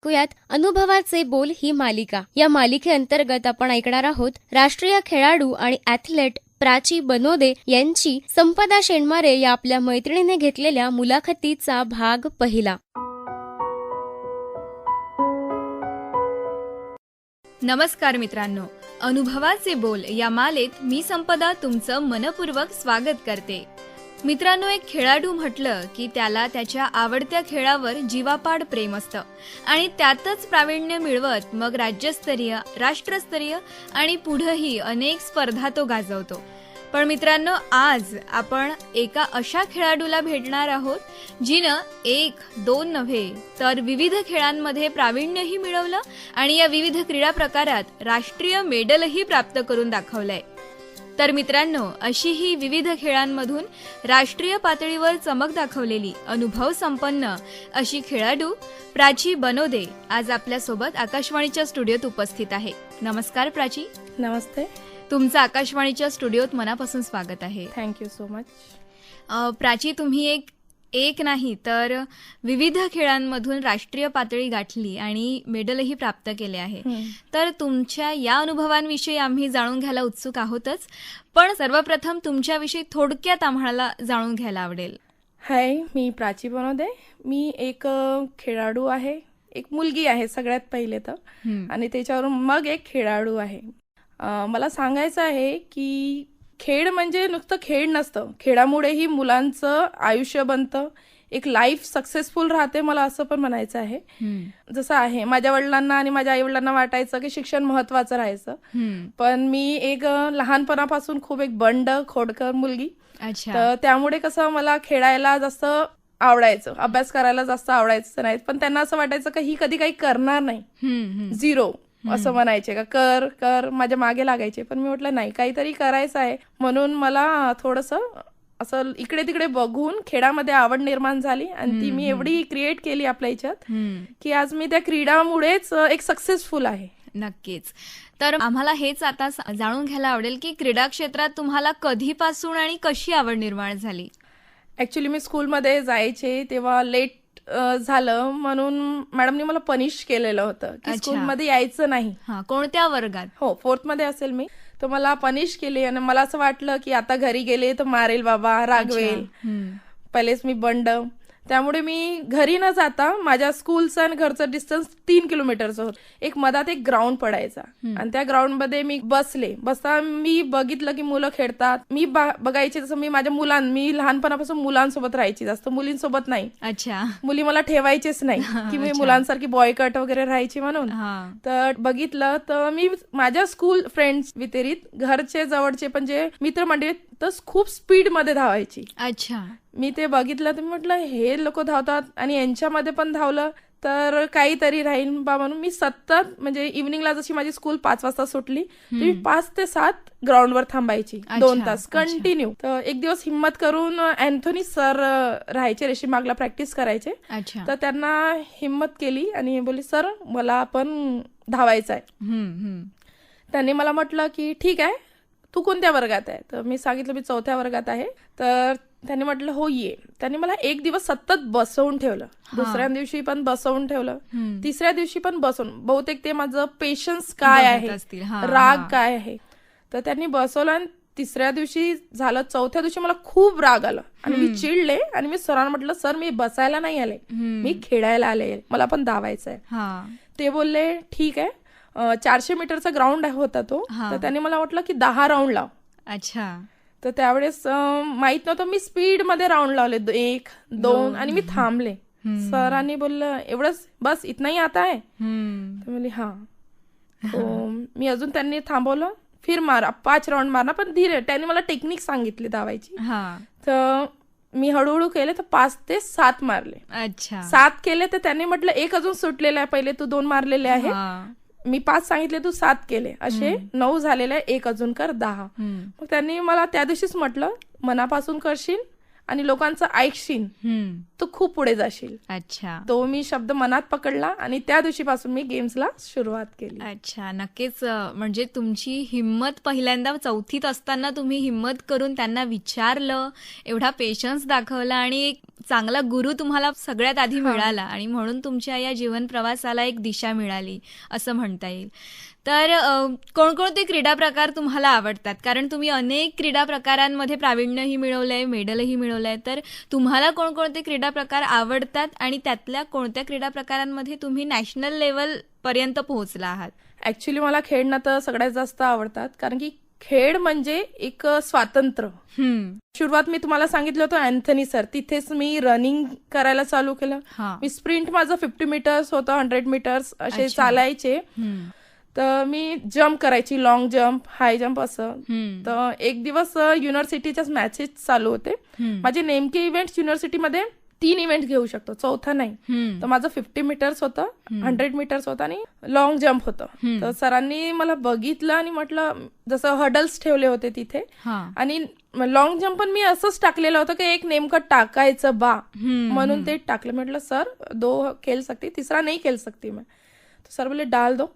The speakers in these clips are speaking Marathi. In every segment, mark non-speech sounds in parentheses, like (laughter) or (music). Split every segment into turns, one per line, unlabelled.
ऐकूयात अनुभवाचे बोल ही मालिका. या मालिकेअंतर्गत आपण ऐकणार आहोत राष्ट्रीय खेळाडू आणि ॲथलेट प्राची बनोदे यांची संपदा शेंडमारे या आपल्या मैत्रिणीने घेतलेल्या मुलाखतीचा भाग पहिला.
नमस्कार मित्रांनो. अनुभवाचे बोल या मालेत मी संपदा तुमचं मनपूर्वक स्वागत करते. मित्रांनो एक खेळाडू म्हटलं की त्याला त्याच्या आवडत्या खेळावर जीवापाड प्रेम असतं आणि त्यातच प्रावीण्य मिळवत मग राज्यस्तरीय राष्ट्रस्तरीय आणि पुढंही अनेक स्पर्धा तो गाजवतो. पण मित्रांनो आज आपण एका अशा खेळाडूला भेटणार आहोत जिनं एक दोन नव्हे तर विविध खेळांमध्ये प्रावीण्यही मिळवलं आणि या विविध क्रीडा प्रकारात राष्ट्रीय मेडलही प्राप्त करून दाखवलंय. तर मित्रांनो अशी ही विविध खेळांमधून राष्ट्रीय पातळीवर चमक दाखवलेली अनुभव संपन्न अशी खेळाडू प्राची बनोदे आज आपल्यासोबत आकाशवाणीच्या स्टुडिओत उपस्थित आहे. नमस्कार प्राची.
नमस्ते.
तुमचं आकाशवाणीच्या स्टुडिओत मनापासून स्वागत आहे.
थँक्यू सो मच
प्राची तुम्ही एक एक नाही तर विविध खेळांमधून राष्ट्रीय पातळी गाठली आणि मेडलही प्राप्त केले आहे. तर तुमच्या या अनुभवांविषयी आम्ही जाणून घ्यायला उत्सुक आहोतच. पण सर्वप्रथम तुमच्याविषयी थोडक्यात आम्हाला जाणून घ्यायला आवडेल.
हाय मी प्राची बनवदे मी एक खेळाडू आहे. एक मुलगी आहे सगळ्यात पहिले तर. आणि त्याच्यावरून मग एक खेळाडू आहे. मला सांगायचं आहे की खेळ म्हणजे नुसतं खेळ नसतं. खेळामुळेही मुलांचं आयुष्य बनतं. एक लाईफ सक्सेसफुल राहते मला असं पण म्हणायचं आहे. जसं आहे माझ्या वडिलांना आणि माझ्या आई वडिलांना वाटायचं की शिक्षण महत्वाचं राहायचं. पण मी एक लहानपणापासून खूप एक बंड खोडकर मुलगी. तर त्यामुळे कसं मला खेळायला जास्त आवडायचं. अभ्यास करायला जास्त आवडायचं नाही पण त्यांना असं वाटायचं का ही कधी काही करणार नाही. झिरो असं म्हणायचे का कर कर माझ्या मागे लागायचे. पण मी म्हटलं नाही काहीतरी करायचं आहे. म्हणून मला थोडस असं इकडे तिकडे बघून खेळामध्ये आवड निर्माण झाली आणि ती मी एवढी क्रिएट केली आपल्या ह्याच्यात
हम्म.
की आज मी त्या क्रीडामुळेच एक सक्सेसफुल आहे.
नक्कीच. तर आम्हाला हेच आता जाणून घ्यायला आवडेल की क्रीडा क्षेत्रात तुम्हाला कधीपासून आणि कशी आवड निर्माण झाली?
ऍक्च्युली मी स्कूलमध्ये जायचे तेव्हा लेट झालं म्हणून मॅडमनी मला पनिश केलेलं होतं की
अच्छा.
स्कूलमध्ये यायचं नाही.
हा कोणत्या वर्गात?
हो फोर्थमध्ये असेल मी. तर मला पनिश केली आणि मला असं वाटलं की आता घरी गेले तर मारेल बाबा रागवेल.
हम्म.
पहिलेच मी बंड. त्यामुळे मी घरी न जाता माझ्या स्कूलचं आणि घरचं डिस्टन्स तीन किलोमीटरचं होत एक मधात एक ग्राउंड पडायचा. आणि त्या ग्राउंडमध्ये मी बसले. बसता मी बघितलं की मुलं खेळतात. मी बघायचे जसं मी माझ्या मुलां मी लहानपणापासून मुलांसोबत राहायची जास्त. मुलींसोबत नाही.
अच्छा.
मुली मला ठेवायचेच नाही. (laughs) की मी मुलांसारखी बॉयकट वगैरे राहायची म्हणून. तर बघितलं तर मी माझ्या स्कूल फ्रेंड्स व्यतिरिक्त घरचे जवळचे पण जे मित्रमंडळी तर खूप स्पीडमध्ये धावायची.
अच्छा.
मी ते बघितलं तर म्हटलं हे लोक धावतात. आणि यांच्यामध्ये पण धावलं तर काहीतरी राहील बा म्हणून मी सतत म्हणजे इव्हनिंगला जशी माझी स्कूल पाच वाजता सुटली तर मी पाच ते सात ग्राउंडवर थांबायची. दोन तास. कंटिन्यू तर एक दिवस हिंमत करून अँथोनी सर राहायचे रेशीमागला प्रॅक्टिस करायचे. तर त्यांना हिंमत केली आणि बोलली सर मला पण धावायचं आहे. त्यांनी मला म्हटलं की ठीक आहे तू कोणत्या वर्गात आहे? तर मी सांगितलं मी चौथ्या वर्गात आहे. तर त्यांनी म्हटलं हो ये. त्यांनी मला एक दिवस सतत बसवून ठेवलं. दुसऱ्या दिवशी पण बसवून ठेवलं. तिसऱ्या दिवशी पण बसवून. बहुतेक ते माझं पेशन्स काय आहे? राग. काय आहे? तर त्यांनी बसवलं आणि तिसऱ्या दिवशी झालं चौथ्या दिवशी मला खूप राग आला. आणि मी चिडले आणि मी सरांना म्हटलं सर मी बसायला नाही आले. मी खेळायला आले. मला पण धावायचं आहे ते बोलले ठीक आहे. चारशे मीटरचा ग्राउंड होता तो. तर त्यांनी मला वाटलं की दहा राऊंड लाव.
अच्छा.
तर त्यावेळेस माहीत नव्हतं मी स्पीडमध्ये राऊंड लावले एक दोन आणि मी थांबले. सरांनी बोललं एवढंच बस इथनाही आता आहे. म्हणली हा. मी अजून त्यांनी थांबवलं. फिर मारा पाच राऊंड मारणार पण धीरे. त्यांनी मला टेक्निक सांगितली धावायची. तर मी हळूहळू केले तर पाच ते सात मारले.
अच्छा.
सात केले तर त्यांनी म्हटलं एक अजून सुटलेलं आहे पहिले तू दोन मारलेले आहे. मी पाच सांगितले तू सात केले. असे नऊ झालेले एक अजून कर दहा. मग त्यांनी मला त्या दिवशीच म्हटलं मनापासून करशील आणि लोकांचं ऐकशील. तर खूप पुढे जाशील.
अच्छा.
तो मी शब्द मनात पकडला आणि त्या दिवशीपासून मी गेम्सला सुरुवात केली.
अच्छा नक्कीच म्हणजे तुमची हिंमत पहिल्यांदा चौथीत असताना तुम्ही हिंमत करून त्यांना विचारलं एवढा पेशन्स दाखवला आणि एक चांगला गुरु तुम्हाला सगळ्यात आधी मिळाला आणि म्हणून तुमच्या या जीवन प्रवासाला एक दिशा मिळाली असं म्हणता येईल. तर कोणकोणते क्रीडा प्रकार तुम्हाला आवडतात कारण तुम्ही अनेक क्रीडा प्रकारांमध्ये प्रावीण्यही मिळवलंय मेडलही मिळवलंय तर तुम्हाला कोणकोणते क्रीडा प्रकार आवडतात आणि त्यातल्या कोणत्या क्रीडा प्रकारांमध्ये तुम्ही नॅशनल लेवल पर्यंत पोहोचला आहात
ऍक्च्युली मला खेळणं तर सगळ्यात जास्त आवडतात कारण की खेळ म्हणजे एक स्वातंत्र्य. सुरुवात मी तुम्हाला सांगितलं होतं अँथनी सर तिथेच मी रनिंग करायला चालू केलं. मी स्प्रिंट माझं फिफ्टी मीटर्स होतं हंड्रेड मीटर्स असे. चालायचे. तर मी जम्प करायची लॉंग जम्प हाय जम्प असं. तर एक दिवस युनिव्हर्सिटीच्याच मॅचेस चालू होते. माझे नेमके इव्हेंट युनिव्हर्सिटीमध्ये तीन इव्हेंट घेऊ शकतो चौथा नाही. तर माझं फिफ्टी मीटर्स होतं हंड्रेड मीटर्स होतं आणि लॉंग जम्प होतं. तर सरांनी मला बघितलं आणि म्हटलं जसं हडल्स ठेवले होते तिथे. आणि लॉंग जम्प पण मी असंच टाकलेलं होतं की एक नेमकं टाकायचं बा. म्हणून ते टाकलं म्हटलं सर दो खेळ सकते तिसरा नाही खेळ सकते मैं सर बोले डाल दो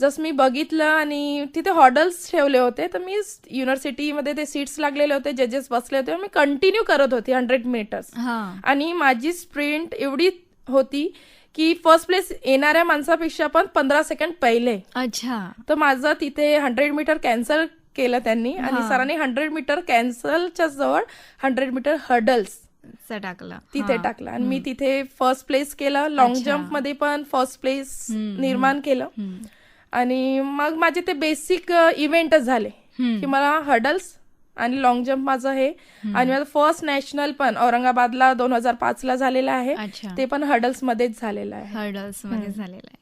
जस्ट मी बघितलं आणि तिथे हॉडल्स ठेवले होते तर मी युनिव्हर्सिटीमध्ये ते सीट्स लागलेले होते जजेस बसले होते मी कंटिन्यू करत होती हंड्रेड मीटर्स
हा.
आणि माझी स्प्रिंट एवढी होती की फर्स्ट प्लेस येणाऱ्या माणसापेक्षा पण पंधरा सेकंड पहिले
अच्छा
तर माझं तिथे हंड्रेड मीटर कॅन्सल केलं त्यांनी आणि सरांनी हंड्रेड मीटर कॅन्सलच्या जवळ हंड्रेड मीटर हर्डल्स
टाकला
तिथे. टाकला आणि मी तिथे फर्स्ट प्लेस केलं लॉंग. जम्पमध्ये पण फर्स्ट प्लेस निर्माण केलं. आणि मग माझे ते बेसिक इव्हेंटच झाले. की मला हर्डल्स आणि लॉंग जम्प माझं हे. आणि माझं फर्स्ट नॅशनल पण औरंगाबादला दोन हजार पाच ला झालेलं आहे. ते पण हर्डल्स मध्येच झालेलं आहे.
हर्डल्समध्ये झालेला आहे.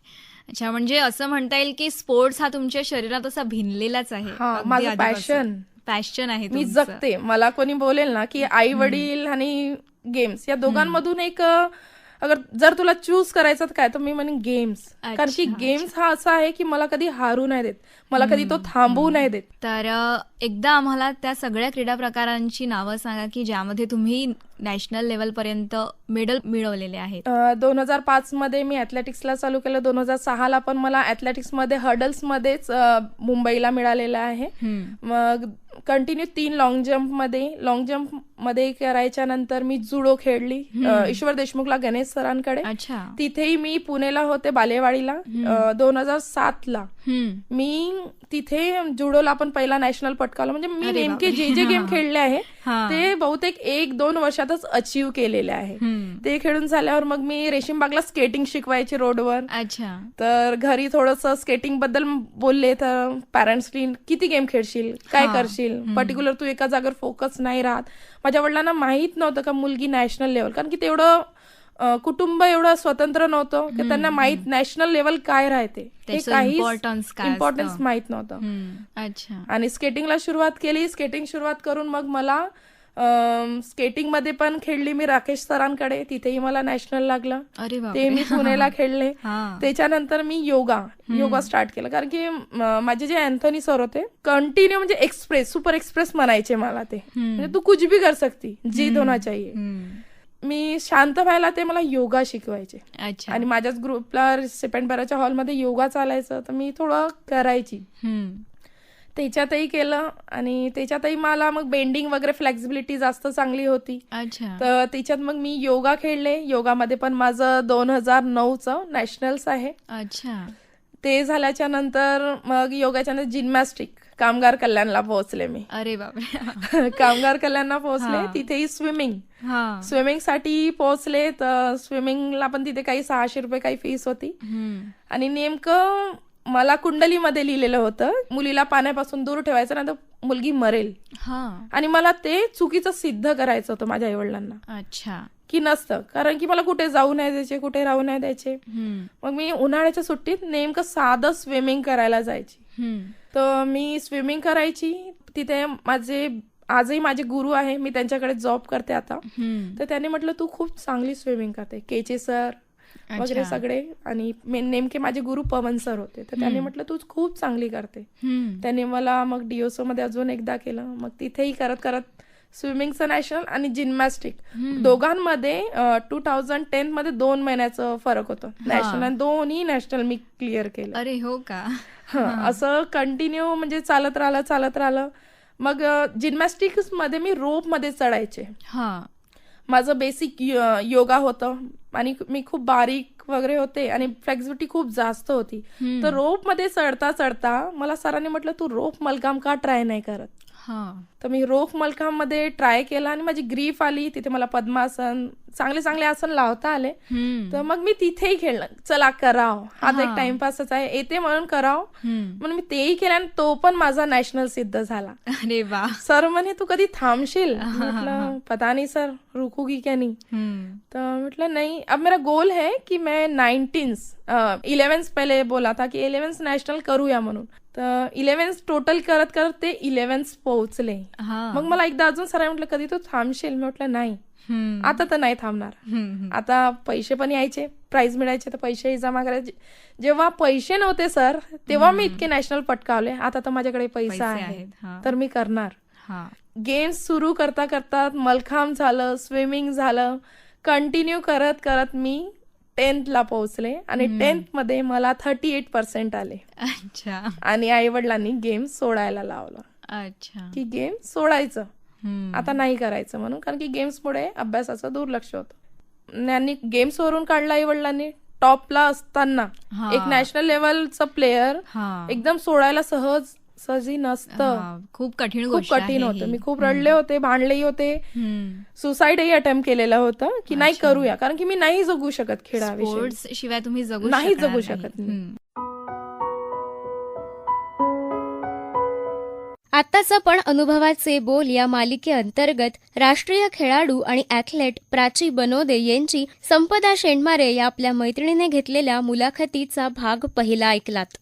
अच्छा म्हणजे असं म्हणता येईल की स्पोर्ट्स हा तुमच्या शरीरात असा भिनलेलाच आहे.
माझं passion.
पॅशन आहे
मी. जगते. मला कोणी बोलेल ना की आई वडील आणि गेम्स या दोघांमधून एक अगर जर तुला चूज करायचं काय? तर मी म्हणेन गेम्स कारण की गेम्स हा असा आहे की मला कधी हारू नाही देत. मला कधी तो थांबवू नाही देत.
तर एकदा आम्हाला त्या सगळ्या क्रीडा प्रकारांची नावं सांगा की ज्यामध्ये तुम्ही नॅशनल लेवल पर्यंत मेडल मिळवलेले आहेत.
दोन हजार पाच मध्ये मी ऍथलेटिक्सला चालू केलं. दोन हजार सहा ला पण मला ऍथलेटिक्समध्ये हर्डल्स मध्येच मुंबईला मिळालेलं आहे. मग कंटिन्यू तीन लॉंग जम्पमध्ये. लॉंग जम्प मध्ये करायच्या नंतर मी जुडो खेळली. ईश्वर देशमुखला गणेश सरांकडे. तिथेही मी पुणेला होते बालेवाडीला. दोन हजार सात ला. मी तिथे जुडोला पण पहिला नॅशनल पटकावला. म्हणजे मी नेमके. जे जे गेम खेळले आहे. ते बहुतेक एक दोन वर्षातच अचीव केलेले आहे. ते खेळून झाल्यावर मग मी रेशीमबागला स्केटिंग शिकवायचे रोडवर
अच्छा.
तर घरी थोडस स्केटिंगबद्दल बोलले तर पॅरेंट्सनी किती गेम खेळशील? काय. करशील? पर्टिक्युलर तू एका जागेवर फोकस नाही राहत. माझ्या वडिलांना माहीत नव्हतं का मुलगी नॅशनल लेवल कारण की तेवढं कुटुंब एवढं स्वतंत्र नव्हतं की त्यांना माहीत नॅशनल लेवल काय राहते. हे
काय
इम्पॉर्टन्स. माहीत नव्हतं.
अच्छा.
आणि स्केटिंगला सुरुवात केली. स्केटिंग सुरुवात करून मग मला स्केटिंगमध्ये पण खेळली मी राकेश सरांकडे. तिथेही मला नॅशनल लागलं. ते मी पुण्याला (laughs) खेळले. त्याच्यानंतर मी योगा योगा स्टार्ट केलं. कारण की माझे जे अँथोनी सर होते कंटिन्यू म्हणजे एक्सप्रेस सुपर एक्सप्रेस म्हणायचे मला ते. म्हणजे तू कुछ भी कर सकती जीत होना चाहिए. मी शांत व्हायला ते मला योगा शिकवायचे. आणि माझ्याच ग्रुपला सेपंडबराच्या हॉलमध्ये योगा चालायचं तर मी थोडं करायची. त्याच्यातही केलं आणि त्याच्यातही मला मग बेंडिंग वगैरे फ्लेक्झिबिलिटी जास्त चांगली होती.
अच्छा.
तर त्याच्यात मग मी योगा खेळले. योगामध्ये पण माझं दोन हजार नऊचं नॅशनल्स आहे.
अच्छा.
ते झाल्याच्यानंतर मग योगाच्या नंतर जिम्नॅस्टिक कामगार कल्याणला पोहोचले मी.
अरे बापरे. (laughs)
कामगार कल्याणला पोहोचले. तिथेही स्विमिंग
हा.
स्विमिंगसाठी पोहोचले. तर स्विमिंगला पण तिथे काही सहाशे रुपये काही फीस होती. आणि नेमकं मला कुंडलीमध्ये लिहिलेलं होतं मुलीला पाण्यापासून दूर ठेवायचं नाही तर मुलगी मरेल.
हा.
आणि मला ते चुकीचं सिद्ध करायचं होतं माझ्या आईवडिलांना.
अच्छा.
की नसतं. कारण की मला कुठे जाऊ नाही द्यायचे कुठे राहू नाही द्यायचे. मग मी उन्हाळ्याच्या सुट्टीत नेमकं साधं स्विमिंग करायला जायची. तर मी स्विमिंग करायची. तिथे माझे आजही माझे गुरु आहे. मी त्यांच्याकडे जॉब करते आता. तर त्यांनी म्हटलं तू खूप चांगली स्विमिंग करते. केचे सर वगैरे. सगळे. आणि नेमके माझे गुरु पवन सर होते. तर त्यांनी म्हटलं तू खूप चांगली करते. त्यांनी मला मग डीओसो मध्ये अजून एकदा केलं. मग तिथेही करत करत स्विमिंगचं नॅशनल आणि जिम्नॅस्टिक दोघांमध्ये टू थाउजंड टेन मध्ये दोन महिन्याचं फरक होतं. नॅशनल आणि दोन्ही नॅशनल मी क्लिअर केलं.
अरे हो का?
असं कंटिन्यू म्हणजे चालत राहिलं चालत राहिलं. मग जिम्नॅस्टिक्समध्ये मी रोपमध्ये चढायचे. माझं बेसिक योगा होतं. आणि मी खूप बारीक वगैरे होते आणि फ्लेक्झिबिलिटी खूप जास्त होती. तर रोपमध्ये चढता चढता मला सरांनी म्हटलं तू रोप मलकाम का ट्राय नाही करत? तर मी रोफ मलखाममध्ये ट्राय केला आणि माझी ग्रीफ आली. तिथे मला पद्मासन चांगले चांगले आसन लावता आले. तर मग मी तिथेही खेळलं. चला कराव. हा. तर एक. टाइमपासच आहे. येते म्हणून कराव. म्हणून मी तेही केलं आणि तो पण माझा नॅशनल सिद्ध झाला.
अरे वा.
सर म्हणे तू कधी थांबशील? म्हटलं पता नहीं सर रुकूगी क्या नहीं.
हम्म.
तो म्हटलं नहीं. अब मेरा गोल है कि मैं नाइनटीन्स इलेवेंथ पहले बोला था की इलेव्हन्थ नॅशनल करूया म्हणून. तर इलेव्हन्थ टोटल करत करत ते इलेव्हन्थ पोहोचले.
हा.
मग मला एकदा अजून सर म्हटलं कधी तू थांबशील? मी म्हटलं नाही. आता तर नाही थांबणार. आता पैसे पण यायचे प्राइज मिळायचे तर पैसेही जमा करायचे. जेव्हा पैसे नव्हते सर तेव्हा मी इतके नॅशनल पटकावले. आता तर माझ्याकडे
पैसे
आहे. तर मी करणार.
हा.
गेम्स सुरू करता करता मलखांब झालं स्विमिंग झालं कंटिन्यू करत करत मी टेन्थला पोहोचले आणि टेन्थमध्ये मला थर्टी एट पर्सेंट आले.
अच्छा.
आणि आई वडिलांनी गेम सोडायला लावलं.
अच्छा.
की गेम सोडायचं. आता नाही करायचं म्हणून कारण की गेम्समुळे अभ्यासाचं दुर्लक्ष होतं. त्यांनी गेम्स वरून काढला आई वडिलांनी टॉपला असताना. एक नॅशनल लेवलचं प्लेअर
हा.
एकदम सोडायला सहज सहजी नसतं.
खूप कठीण
खूप कठीण होतं. मी खूप रडले होते भांडलेही होते
हम्म.
सुसाईडही अटेम्प्ट केलेलं होतं की नाही करूया कारण की मी नाही जगू शकत खेळाविषयी
स्पोर्ट्स शिवाय तुम्ही जगू
नाही जगू शकत.
आत्ताच आपण अनुभवाचे बोल या मालिकेअंतर्गत राष्ट्रीय खेळाडू आणि ॲथलेट प्राची बनोदे यांची संपदा शेंडमारे या आपल्या मैत्रिणीने घेतलेल्या मुलाखतीचा भाग पहिला ऐकलात